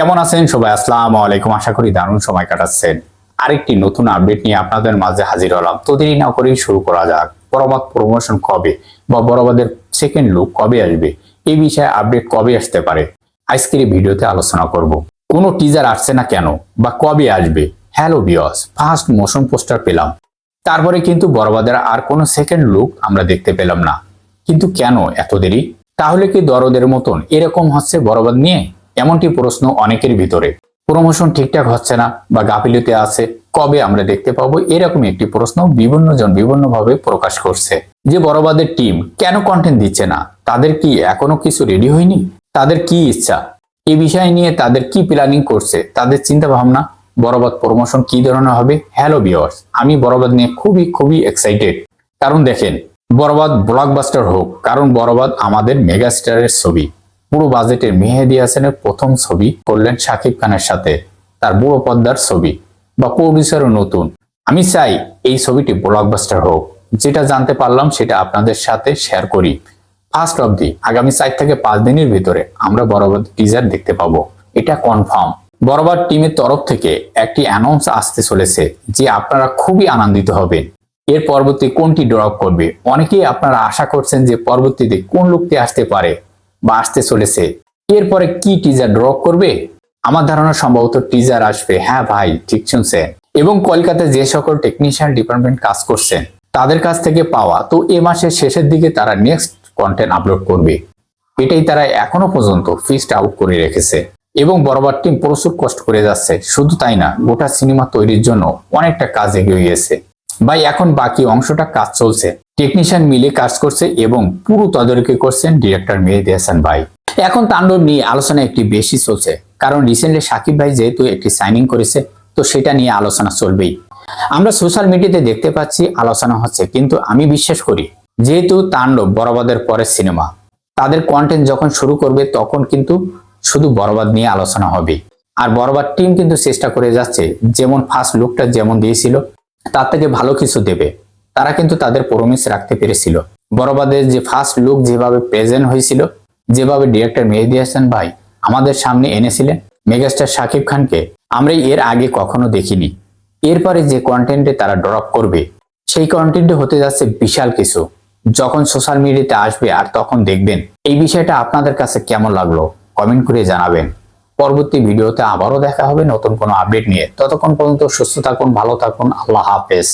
কেমন আছেন সবাই? আসসালামু আলাইকুম। আশা করি দারুণ সময় কাটাচ্ছেন। আরেকটি নতুন আপডেট নিয়ে আপনাদের মাঝে হাজির হলাম। তো দেরি না করেই শুরু করা যাক। বরবাদ প্রমোশন কবে বা বরবাদের সেকেন্ড লুক কবে আসবে? এই বিষয়ে আপডেট কবে আসতে পারে? আজকের ভিডিওতে আলোচনা করব। কোনো টিজার আসছে না কেন? বা কবে আসবে? হ্যালো বিয়স ফার্স্ট মোশন পোস্টার পেলাম। তারপরে কিন্তু বরবাদের আর কোনো সেকেন্ড লুক আমরা দেখতে পেলাম না। কিন্তু কেন এত দেরি? তাহলে কি দরদের মতন এরকম হচ্ছে বরবাদ নিয়ে? এমনটি প্রশ্ন অনেকের ভিতরে। প্রমোশন ঠিকঠাক হচ্ছে না বা গাফিলতি আছে, কবে আমরা দেখতে পাবো এরকম একটি প্রশ্ন বিভিন্ন জন বিভিন্ন ভাবে প্রকাশ করছে। যে বড়বাদের টিম কেন কন্টেন্ট দিচ্ছে না? তাদের কি এখনও কিছু রেডি হয়নি? তাদের কি ইচ্ছা? এই বিষয় নিয়ে তাদের কি প্ল্যানিং করছে? তাদের চিন্তা ভাবনা বরবাদ প্রমোশন কি ধরনের হবে? হ্যালো বিয়ার্স আমি বরবাদ নিয়ে খুবই খুবই এক্সাইটেড কারণ দেখেন বরবাদ ব্লকবাস্টার হোক, কারণ বরবাদ আমাদের মেগাস্টারের ছবি। পুরো বাজেটের মেহেদি হাসানের প্রথম ছবি করলেন শাকিব খানের সাথে, তার বুড়ো পদ্মার ছবি বা প্রডিউসারও নতুন। আমি চাই এই ছবিটি ব্লকবাস্টার হোক। যেটা জানতে পারলাম সেটা আপনাদের সাথে শেয়ার করি। ফার্স্ট অবধি আগামী চার থেকে পাঁচ দিনের ভিতরে আমরা বরাবর টিজার দেখতে পাবো। এটা কনফার্ম বরাবর টিমের তরফ থেকে একটি অ্যানাউন্স আসতে চলেছে যে আপনারা খুবই আনন্দিত হবেন। এর পরবর্তী কোনটি ড্রপ করবে, অনেকেই আপনারা আশা করছেন যে পরবর্তীতে কোন লোকটি আসতে পারে। বা আসতে চলেছে। এরপরে কি টিজার ড্রপ করবে? আমার ধারণা সম্ভবত টিজার আসবে। হ্যাঁ ভাই, ঠিক শুনছেন। এবং কলকাতায় যে সকল টেকনিশিয়ান ডিপার্টমেন্ট কাজ করছেন, তাদের কাছ থেকে পাওয়া। তো এ মাসের শেষের দিকে তারা নেক্সট কন্টেন্ট আপলোড করবে। এটাই তারা এখনও পর্যন্ত ফিস্ট আউট করে রেখেছে। এবং বরাবর টিম প্রচুর কষ্ট করে যাচ্ছে। শুধু তাই না, গোটা সিনেমা তৈরির জন্য অনেকটা কাজ এগিয়ে গিয়েছে। ভাই, এখন বাকি অংশটা কাজ চলছে। টেকনিশিয়ান মিলে কাজ করছে এবং পুরো তদারকি করছেন ডিরেক্টর মেহেদি হাসান ভাই। এখন তাণ্ডব নিয়ে আলোচনা একটি বেশি চলছে, কারণ রিসেন্টলি সাকিব ভাই যেহেতু একটি সাইনিং করেছে, তো সেটা নিয়ে আলোচনা চলবেই। আমরা সোশ্যাল মিডিয়াতে দেখতে পাচ্ছি আলোচনা হচ্ছে, কিন্তু আমি বিশ্বাস করি, যেহেতু তাণ্ডব বরবাদের পরের সিনেমা তাদের কন্টেন্ট যখন শুরু করবে তখন কিন্তু শুধু বরবাদ নিয়ে আলোচনা হবে। আর বরবাদ টিম কিন্তু চেষ্টা করে যাচ্ছে, যেমন ফার্স্ট লুকটা যেমন দিয়েছিল, তার থেকে ভালো কিছু দেবে। তারা কিন্তু তাদের প্রমিস রাখতে পেরেছিল। বরবাদের যে ফার্স্ট লুক যেভাবে প্রেজেন্ট হয়েছিল, যেভাবে ডিরেক্টর মেহেদি হাসান ভাই আমাদের সামনে এনেছিলেন মেগাস্টার শাকিব খানকে আমরা এর আগে কখনো দেখিনি। এরপরে যে কন্টেন্টে তারা ড্রপ করবে, সেই কন্টেন্টে হতে যাচ্ছে বিশাল কিছু। যখন সোশ্যাল মিডিয়াতে আসবে আর তখন দেখবেন, এই বিষয়টা আপনাদের কাছে কেমন লাগল? কমেন্ট করে জানাবেন। পরবর্তী ভিডিওতে আবারও দেখা হবে নতুন কোনো আপডেট নিয়ে। ততক্ষণ পর্যন্ত সুস্থ থাকুন, ভালো থাকুন, আল্লাহ হাফেজ।